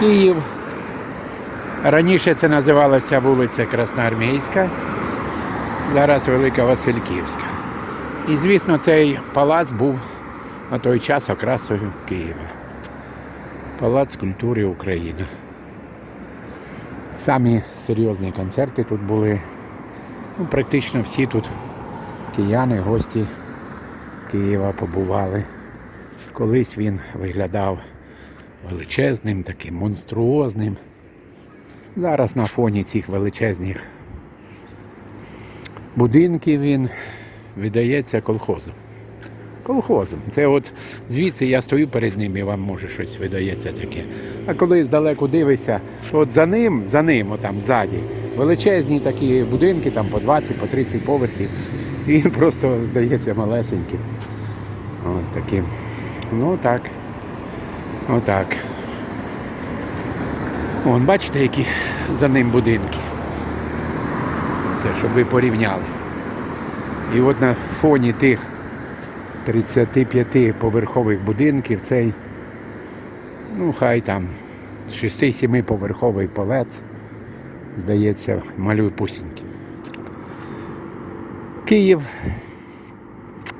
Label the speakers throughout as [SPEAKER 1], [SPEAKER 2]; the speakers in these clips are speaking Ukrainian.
[SPEAKER 1] Київ. Раніше це називалася вулиця Красноармійська, зараз Велика Васильківська. І, звісно, цей палац був на той час окрасою Києва. Палац культури України. Самі серйозні концерти тут були. Ну, практично всі тут кияни, гості Києва побували. Колись він виглядав величезним, таким монструозним. Зараз на фоні цих величезних будинків він видається колхозом. Колхозом. Це от звідси я стою перед ним і вам може щось видається таке. А коли здалеку дивишся, от за ним, за ним, отам ззаді, величезні такі будинки, там по 20, по 30 поверхів. І він просто здається малесеньким. От таким. Ну так. Отак. Вон, бачите, які за ним будинки. Це щоб ви порівняли. І от на фоні тих 35 поверхових будинків цей, ну хай там 6-7 поверховий полець, здається, малюпусінький. Київ,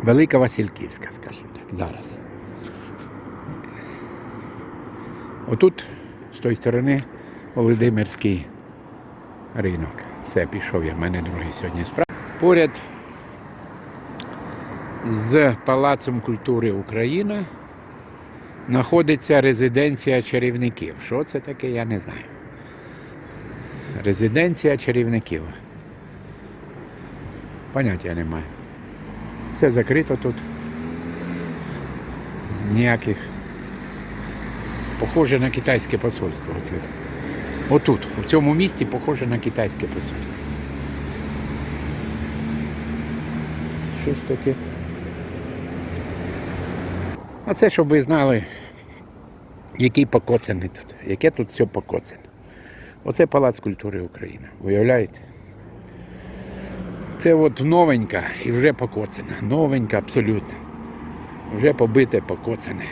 [SPEAKER 1] Велика Васильківська, скажімо так, зараз. Отут, з тої сторони, Володимирський ринок. Все, пішов я, в мене другий сьогодні справа. Поряд з Палацом культури Україна знаходиться резиденція чарівників. Що це таке, я не знаю. Резиденція чарівників. Поняття немає. Все закрито тут. Ніяких. Похоже на китайське посольство. Оце. Отут, у цьому місті похоже на китайське посольство. Щось таке. А це, щоб ви знали, який покоцаний тут, яке тут все покоцане. Оце Палац культури України. Уявляєте? Це от новенька і вже покоцана. Новенька абсолютно. Вже побите, покоцане.